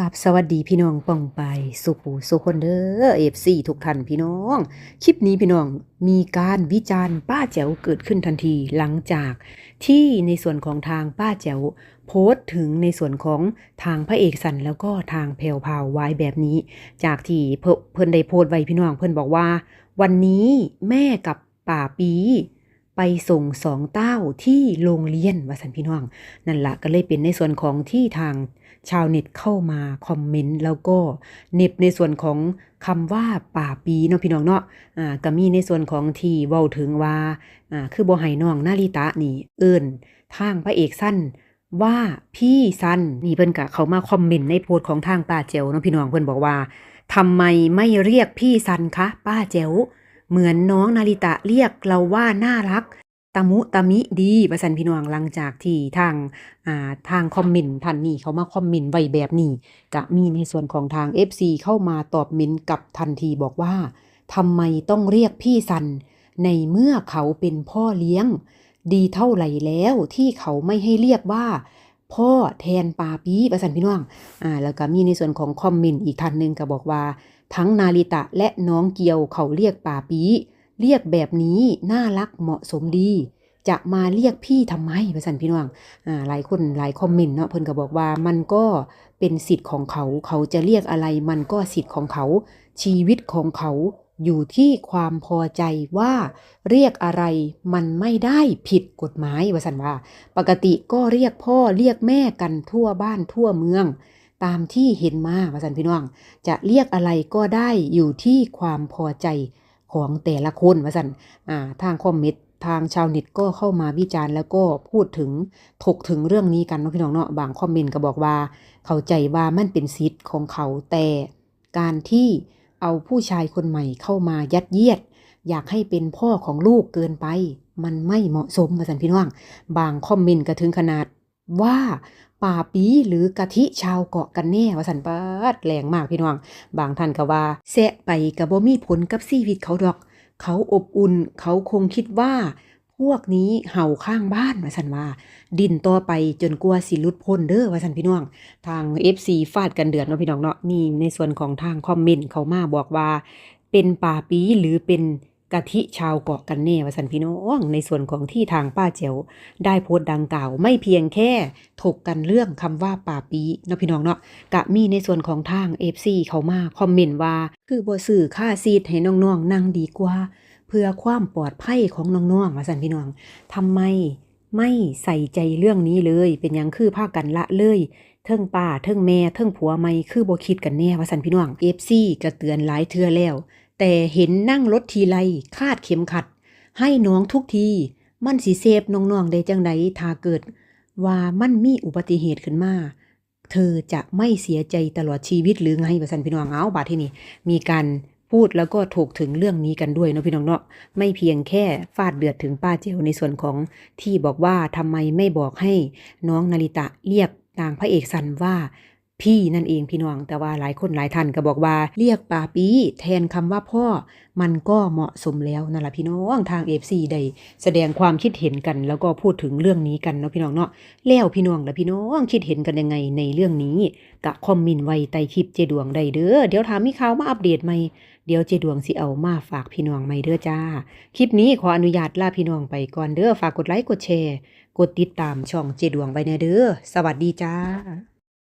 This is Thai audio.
กับสวัสดีพี่น้องป่องไปสุขูสุคนเด้อเอฟซีทุกท่านพี่น้อง คลิปนี้พี่น้องมีการวิจารณ์ป้าแจ๋วเกิดขึ้นทันทีหลังจากที่ในส่วนของทางป้าแจ๋วโพสต์ถึงในส่วนของทางพระเอกสันแล้วก็ทางแพรวพาวไว้แบบนี้ จากที่เพิ่นเพิ่นได้โพสต์ไว้พี่น้องเพิ่นบอกว่า วันนี้แม่กับป่าปี ไปส่งสองเต้าที่โรงเรียนว่าสันพี่น้อง นั่นละก็เลยเป็นในส่วนของที่ทางชาวเน็ตเข้ามาคอมเมนต์แล้วก็เน็บในส่วนของคำว่าป่าปีเนาะพี่น้องเนาะอ่าก็มีในส่วนของที่เว้าถึงว่าอ่าคือบ่ให้น้องนาริตะนี่ เอิ้นทางพระเอกสั้นว่าพี่สั้นนี่เพิ่นก็เข้ามาคอมเมนต์ในโพสต์ของทางป้าเจวเนาะพี่น้องเพิ่นบอกว่าทำไมไม่เรียกพี่สั้นคะป้าเจว เหมือนน้องนาริตะเรียกเราว่าน่ารักตะมุตะมิดีประสันพี่น้องหลังจากที่ทางอ่าทางคอมเมนต์ท่านนี้เขามาคอมเมนต์ไว้แบบนี้ก็มีในส่วนของทาง FC เข้ามาตอบเมนต์กับทันทีบอกว่าทำไมต้องเรียกพี่สัน ในเมื่อเขาเป็นพ่อเลี้ยง ดีเท่าไหร่แล้วที่เขาไม่ให้เรียกว่า พ่อแทนปาปีประสันพี่น้องอ่าแล้วก็มีในส่วนของคอมเมนต์อีกท่านหนึ่งก็บอกว่า ทั้งนาริตะและน้องเกียวเขาเรียกป่าปีเรียกแบบนี้น่ารักเหมาะสมดี จะมาเรียกพี่ทำไมประสันพี่น้องอ่าหลายคนหลายคอมเมนต์เนาะเพิ่นก็บอกว่ามันก็เป็นสิทธิ์ของเขาเขาจะเรียกอะไรมันก็สิทธิ์ของเขา ชีวิตของเขาอยู่ที่ความพอใจว่าเรียกอะไรมันไม่ได้ผิดกฎหมายว่าสันว่า ปกติก็เรียกพ่อเรียกแม่กันทั่วบ้านทั่วเมือง ตามที่เห็นมาว่าสันพี่น้อง จะเรียกอะไรก็ได้อยู่ที่ความพอใจของแต่ละคนว่าสันอ่าทางคอมเมนต์ทางชาวเน็ตก็เข้ามาวิจารณ์แล้วก็พูดถึงถกถึงเรื่องนี้กันเนาะพี่น้องเนาะบางคอมเมนต์ก็บอกว่า เข้าใจว่ามันเป็นสิทธิ์ของเขาแต่การที่เอาผู้ชายคนใหม่เข้ามายัดเยียด อยากให้เป็นพ่อของลูกเกินไป มันไม่เหมาะสมว่าสันพี่น้อง บางคอมเมนต์ก็ถึงขนาด ว่าป่าปีหรือกะทิชาวเกาะกันแน่ว่าสันเปาดแรงมากพี่น้อง บางท่านก็ว่าแซะไปกับบ่มีผลกับชีวิตเขาดอก เขาอบอุ่นเขาคงคิดว่า พวกนี้เห่าข้างบ้านว่าสันว่า ดินต่อไปจนกลัวสิลุดพ้นเด้อว่าสันพี่น้อง ทาง FC ฟาดกันเดือดเนาะพี่น้องเนาะมีในส่วนของทางคอมเมนต์เขามาบอกว่า เป็นป่าปีหรือเป็น กะทิชาวเกาะกันแน่วสันพี่น้องในส่วนของที่ทางป้าเจ๋วได้โพสต์ดังกล่าว ไม่เพียงแค่ถกกันเรื่องคำว่าป่าปีเนาะพี่น้องเนาะกะมีในส่วนของทาง FC เขามาคอมเมนต์ว่า คือบ่ซื้อค่าซีดให้น้องๆนั่งดีกว่า เพื่อความปลอดภัยของน้องๆวสันพี่น้องทำไมไม่ใส่ใจเรื่องนี้เลย เป็นยังคือพากันละเลยเทิงป้าเทิงแม่เทิงผัวไม่คือบ่คิดกันแน่ว่าสันพี่น้อง FC ก็เตือนหลายเทื่อแล้ว แต่เห็นนั่งรถทีไรคาดเข็มขัด ให้น้องทุกทีมันสิเซฟน้องๆได้จังใดถ้าเกิด ว่ามันมีอุบัติเหตุขึ้นมา เธอจะไม่เสียใจตลอดชีวิตหรือไงว่าสันพี่น้องเอาบาดที่นี่มีการพูดแล้วก็ถกถึงเรื่องนี้กันด้วยเนาะพี่น้องเนาะไม่เพียงแค่ฟาดเดือดถึงป้าเจลในส่วนของที่บอกว่าทำไมไม่บอกให้น้องนาริตะเรียกนางพระเอกสันว่า พี่นั่นเองพี่น้อง แต่ว่าหลายคนหลายท่านก็บอกว่าเรียกป่าปีแทนคำว่าพ่อมันก็เหมาะสมแล้วนั่นแหละพี่น้องทาง FC ได้แสดงความคิดเห็นกัน แล้วก็พูดถึงเรื่องนี้กันเนาะพี่น้องเนาะแล้วพี่น้องและพี่น้องคิดเห็นกันยังไงในเรื่องนี้กะคอมเมนไว้ใต้คลิปเจดวงได้เด้อเดี๋ยวถามมีข่าวมาอัปเดตใหมเดี๋ยวเจดวงสิเอามาฝากพี่น้องใหม่เด้อจ้า คลิปนี้ขออนุญาตลาพี่น้องไปก่อนเด้อฝากกดไลค์กดแชร์ กดติดตามช่องเจดวงไว้แน่เด้อสวัสดีจ้า